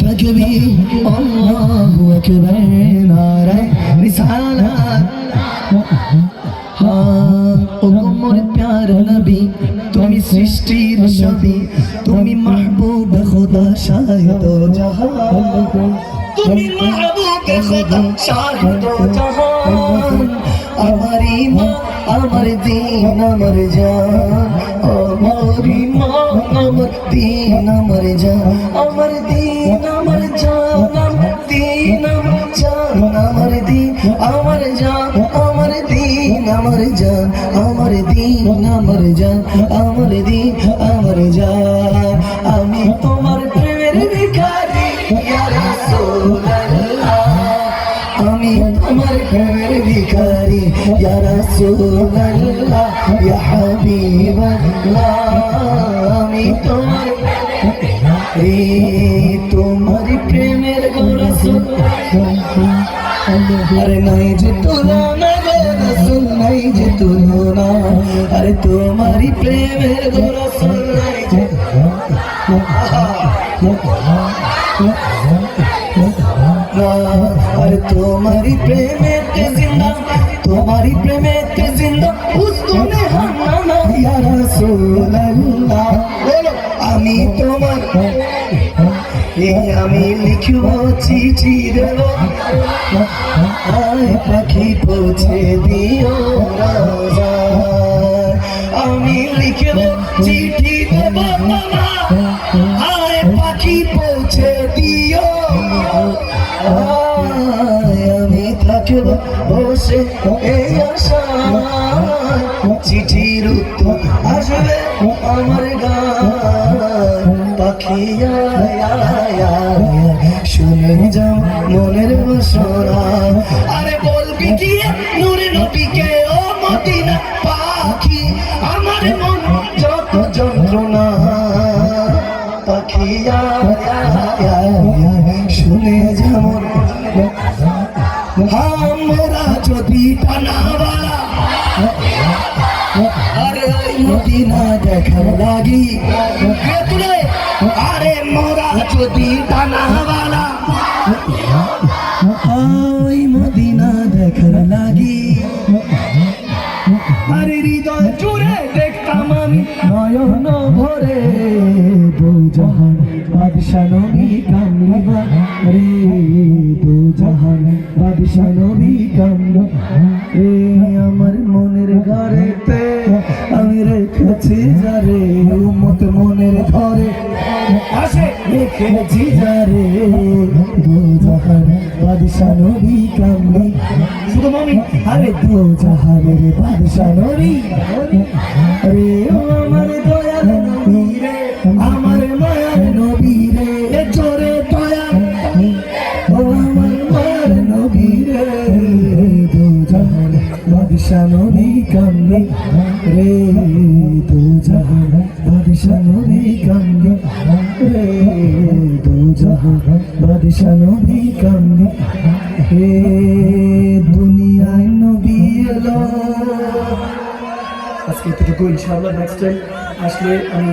তাকবীর, আল্লাহু আকবার নারে রিসালাত। মোর প্যার নবী, তুমি সৃষ্টির ছবি, তুমি মাহবুব খোদা শাহিদ জাহান। তুমি মাহবুব খোদা শাহিদ জাহান। আমার দিন আমার জান আমার ইমান আমার দিন আমার জান, আমার দিন আমার জান আমার দিন আমার জান, আমার দিন আমার জান, আমার দিন আমার জান, আমার দিন আমার জান, আমার দিন আমার জান। আমি তোমার আমি তোমার প্রেমের ভিখারি, ইয়া রাসূলুল্লাহ, ইয়া হাবিবাল্লাহ। আমি তোমার রে তোমার প্রেমের গো আরে নাই যে তুলনা নাই যে তুলনা। আরে তোমারই প্রেমের আরে তোমারই প্রেমেতে জিন্দা, তোমারই প্রেমেতে জিন্দা। উস্তনে হান্না ইয়া রাসূলুল্লাহ আমি তোমার এই আমি লিখব চিঠি দেব আয় পাখি পৌঁছে দিও রাজা। আমি লিখব চিঠি দেব আয় পাখি পৌঁছে দিও আয় থাকব বসে এই আশা। চিঠির উত্তর আসবে আমার গান। পাখি আয় আয় আয়, শুনে যাও মনের বাসনা। আরে বলবি কি নূরে নবীকে ও মদিনা পাখি আমার মন যত যন্ত্রণা। পাখি আয় আয় আয়, শুনে যাও আমরা যদি টানাওয়ালা আরে ওই লাগি। তুলে। আরে মোরা যদি টানাওয়ালা ওই মদিনা দেখার লাগি। আরে হৃদয় জুড়ে দেখতাম আমি নয়ন ভরে দু জাহান নবী কামলিবা রে দু বাদশা নবী কামলিবা রে আমার মনের ঘরেতে আমি রেখেছি যারে উম্মত মনের ঘরে রেখেছি যারে দু জাহান বাদশা নবী মামি আরে দু জাহানের বাদশা কামলি রে দু জাহান বাদশা নবী কামলি রে দু জাহান বাদশা নবী কামলি রে আজকে এতটুকু আসলে আমি